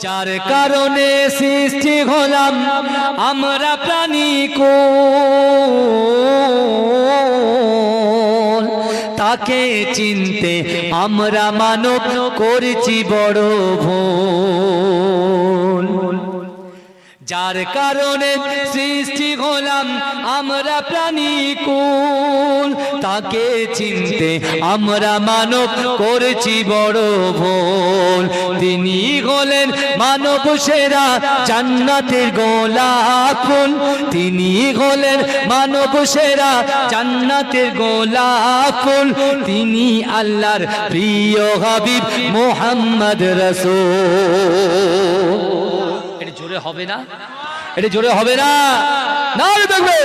যার কারণে সৃষ্টি হলাম আমরা প্রাণী কো তাকে চিনতে আমরা মানব করেছি বড় ভুল। যার কারণে সৃষ্টি হলাম আমরা প্রাণী কুল। তাকে চিনতে আমরা মানব করেছি বড় ভুল। তিনি হলেন মানব সেরা জান্নাতের গোলাপ ফুল। তিনি হলেন মানব সেরা জান্নাতের গোলাপ ফুল। তিনি আল্লাহর প্রিয় হাবিব মোহাম্মদ রসূল। জোরে হবে না? এটা জোরে হবে না। না দেখবে।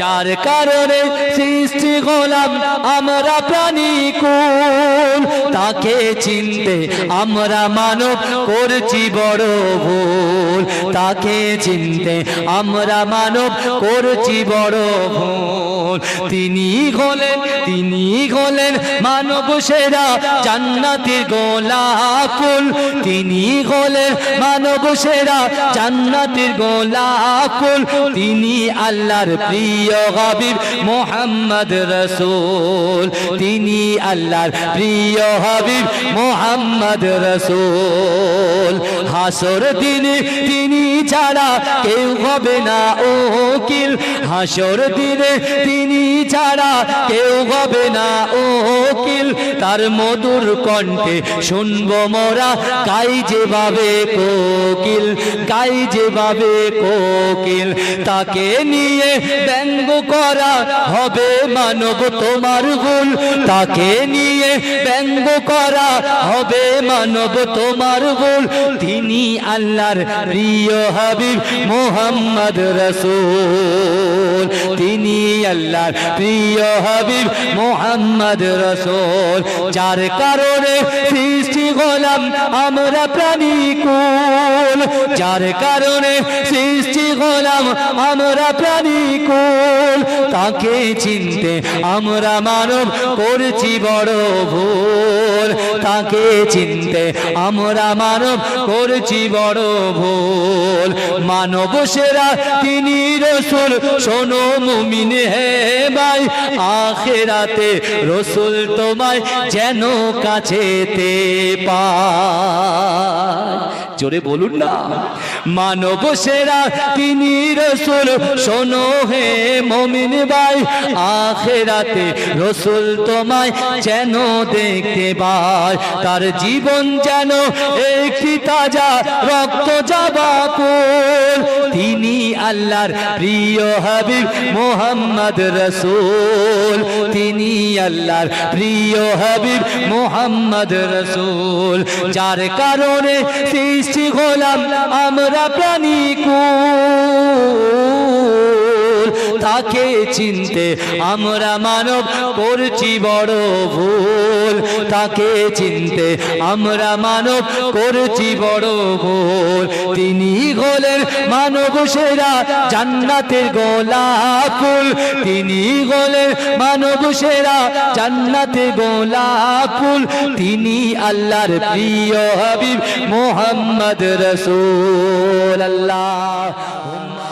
যার কারণে সৃষ্টি হলাম আমরা প্রাণী কুল তাকে চিনতে আমরা মানব করছি বড় ভুল। তাকে চিনতে আমরা মানব করছি বড় ভুল। তিনি হলেন তিনি হলেন মানব সেরা জান্নাতের গোলাপ তিনি হলেন মানব সেরা জান্নাতের গোলাপ ফুল তিনি আল্লাহর প্রিয় হাবিব মোহাম্মদ রসুল, তিনি আল্লাহর প্রিয় হাবিব মোহাম্মদ রসুল। হাসর দিনে তিনি ছাড়া কেউ হবে না ও কিল হাসর দিনে তিনি ছাড়া কেউ হবে না, ও কিল তার মধুর কণ্ঠে শুনব মোরা গাই যেভাবে কোকিল, গাই যেভাবে কোকিল। তাকে নিয়ে ব্যঙ্গ করা হবে মানব তোমার ভুল, তাকে নিয়ে ব্যঙ্গ করা হবে মানব তোমার ভুল। তিনি আল্লাহর প্রিয় হাবিব মোহাম্মদ রসুল। তিনি আল্লাহর প্রিয় হাবিব মোহাম্মদ রসুল। যার কারণে সৃষ্টি হলাম আমরা প্রাণী কুল। যার কারণে সৃষ্টি হলাম আমরা প্রাণী কুল। তাকে চিনতে আমরা মানব করছি বড় ভুল তাকে চিনতে আমরা মানব করছি বড় ভুল মানব সেরা তিনি রসুল। শোনো মুমিন হে ভাই, আখেরাতে রসুল তোমায় যেন কাছেতে পায়। জোরে বলুন না। মানব সেরা তিনি রসুল। শোনো হে মমিন ভাই, আখেরাতে রসুল তোমায় যেন দেখতে পায়। তার জীবন যেন একটি তাজা রক্ত যাবা ফুল। তিনি আল্লাহর প্রিয় হাবিব মোহাম্মদ রসুল। তিনি আল্লাহর প্রিয় হাবিব মোহাম্মদ রসুল। যার কারণে সৃষ্টি হলাম আমরা প্রাণী কুল তাকে চিনতে। আমরা মানব করছি বড় ভুল, তাকে চিনতে। আমরা মানব করছি বড় ভুল। তিনি হলেন মানব সেরা জান্নাতের গোলাপ ফুল। তিনি হলেন মানব সেরা জান্নাতের গোলাপ ফুল। তিনি আল্লাহর প্রিয় হাবিব মোহাম্মদ রসুল আল্লাহ